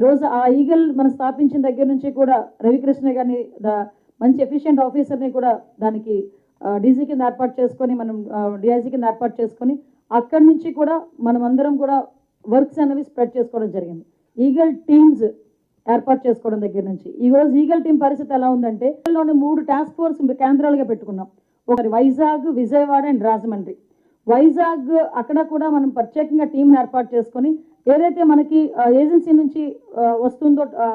ఈరోజు ఆ ఈగల్ మనం స్థాపించిన దగ్గర నుంచి కూడా రవికృష్ణ గారిని మంచి ఎఫిషియెంట్ ఆఫీసర్ని కూడా దానికి డీజీ కింద ఏర్పాటు చేసుకొని మనం డిఐజీ కింద ఏర్పాటు చేసుకొని అక్కడి నుంచి కూడా మనం అందరం కూడా వర్క్స్ అనేవి స్ప్రెడ్ చేసుకోవడం జరిగింది. ఈగల్ టీమ్స్ ఏర్పాటు చేసుకోవడం దగ్గర నుంచి. ఈ రోజు ఈగల్ టీం పరిస్థితి ఎలా ఉందంటే ఈగల్లోని మూడు టాస్క్ ఫోర్స్ కేంద్రాలుగా పెట్టుకున్నాం. ఒకటి వైజాగ్ విజయవాడ అండ్ రాజమండ్రి. వైజాగ్ అక్కడ కూడా మనం ప్రత్యేకంగా టీంని ఏర్పాటు చేసుకొని ఏదైతే మనకి ఏజెన్సీ నుంచి వస్తుందో ఆ,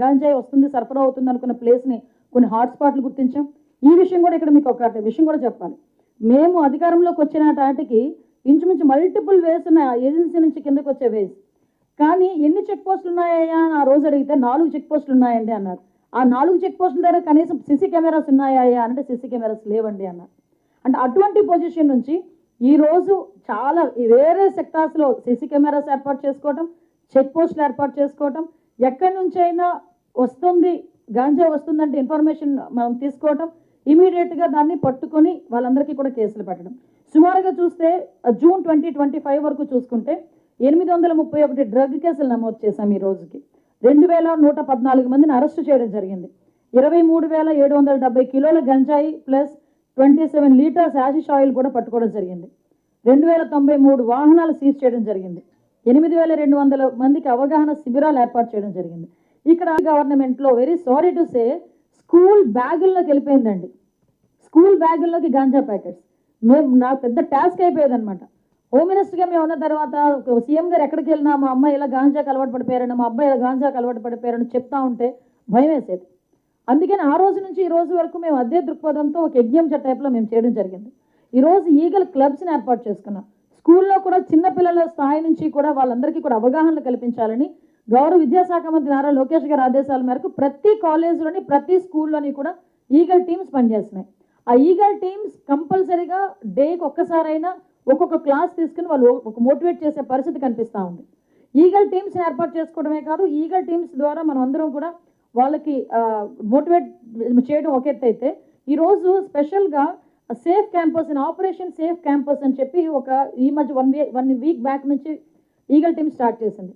గాంజాయి వస్తుంది సరఫరా అవుతుంది అనుకున్న ప్లేస్ని కొన్ని హాట్స్పాట్లు గుర్తించాం. ఈ విషయం కూడా ఇక్కడ మీకు ఒక విషయం కూడా చెప్పాలి. మేము అధికారంలోకి వచ్చిన టాటికి ఇంచుమించు మల్టిపుల్ వేస్ ఉన్నాయి ఏజెన్సీ నుంచి కిందకు వచ్చే వేస్ కానీ ఎన్ని చెక్ పోస్టులు ఉన్నాయా అని ఆ రోజు అడిగితే నాలుగు చెక్ పోస్టులు ఉన్నాయండి అన్నారు. ఆ నాలుగు చెక్ పోస్టుల దగ్గర కనీసం సిసి కెమెరాస్ ఉన్నాయా అంటే సిసి కెమెరాస్ లేవండి అన్నారు. అంటే అటువంటి పొజిషన్ నుంచి ఈ రోజు చాలా ఈ వేరే సెక్టార్స్లో సీసీ కెమెరాస్ ఏర్పాటు చేసుకోవటం చెక్ పోస్టులు ఏర్పాటు చేసుకోవటం ఎక్కడి నుంచైనా వస్తుంది గాంజా వస్తుందంటే ఇన్ఫర్మేషన్ మనం తీసుకోవటం ఇమీడియట్గా దాన్ని పట్టుకొని వాళ్ళందరికీ కూడా కేసులు పెట్టడం. సుమారుగా చూస్తే జూన్ ట్వంటీ ట్వంటీ ఫైవ్ వరకు చూసుకుంటే ఎనిమిది వందల ముప్పై ఒకటి డ్రగ్ కేసులు నమోదు చేశాం ఈ రోజుకి. రెండు వేల నూట పద్నాలుగు మందిని అరెస్టు చేయడం జరిగింది. ఇరవై మూడు వేల ఏడు వందల డెబ్బై కిలోల గంజాయి plus twenty seven litres hashish oil కూడా పట్టుకోవడం జరిగింది. రెండు వేల తొంభై మూడు వాహనాలు సీజ్ చేయడం జరిగింది. ఎనిమిది వేల రెండు వందల మందికి అవగాహన శిబిరాలు ఏర్పాటు చేయడం జరిగింది. ఇక్కడ గవర్నమెంట్లో very sorry to say school బ్యాగుల్లోకి వెళ్ళిపోయిందండి. స్కూల్ బ్యాగుల్లోకి గాంజా ప్యాకెట్స్. మేము నాకు పెద్ద టాస్క్ అయిపోయేది అనమాట హోమ్ మినిస్టర్గా మేము ఉన్న తర్వాత సీఎం గారు ఎక్కడికి వెళ్ళినా మా అమ్మాయి ఇలా గాంజాకి అలవాటు పడిపోయారని మా అబ్బాయి ఇలా గాంజాకి అలవాటు పడిపోయారని చెప్తా ఉంటే భయం వేసేది. అందుకని ఆ రోజు నుంచి ఈ రోజు వరకు మేము అదే దృక్పథంతో ఒక యజ్ఞం టైప్లో మేము చేయడం జరిగింది. ఈరోజు ఈగల్ క్లబ్స్ని ఏర్పాటు చేసుకున్నాం. స్కూల్లో కూడా చిన్న పిల్లల స్థాయి నుంచి కూడా వాళ్ళందరికీ కూడా అవగాహన కల్పించాలని గౌరవ విద్యాశాఖ మంత్రి నారా లోకేష్ గారి ఆదేశాల మేరకు ప్రతి కాలేజ్లోని ప్రతి స్కూల్లోని కూడా ఈగల్ టీమ్స్ పనిచేస్తున్నాయి. ఆ ఈగల్ టీమ్స్ కంపల్సరీగా డేకి ఒక్కసారైనా ఒక్కొక్క క్లాస్ తీసుకుని వాళ్ళు ఒక మోటివేట్ చేసే పరిస్థితి కనిపిస్తూ ఉంది. ఈగల్ టీమ్స్ని ఏర్పాటు చేసుకోవడమే కాదు ఈగల్ టీమ్స్ ద్వారా మనం అందరం కూడా వాళ్ళకి మోటివేట్ చేయడం ఒక ఎత్తు అయితే ఈరోజు స్పెషల్గా సేఫ్ క్యాంపస్ అని ఆపరేషన్ సేఫ్ క్యాంపస్ అని చెప్పి ఒక ఈ మధ్య వన్ వీ వన్ వీక్ బ్యాక్ నుంచి ఈగల్ టీమ్ స్టార్ట్ చేసింది.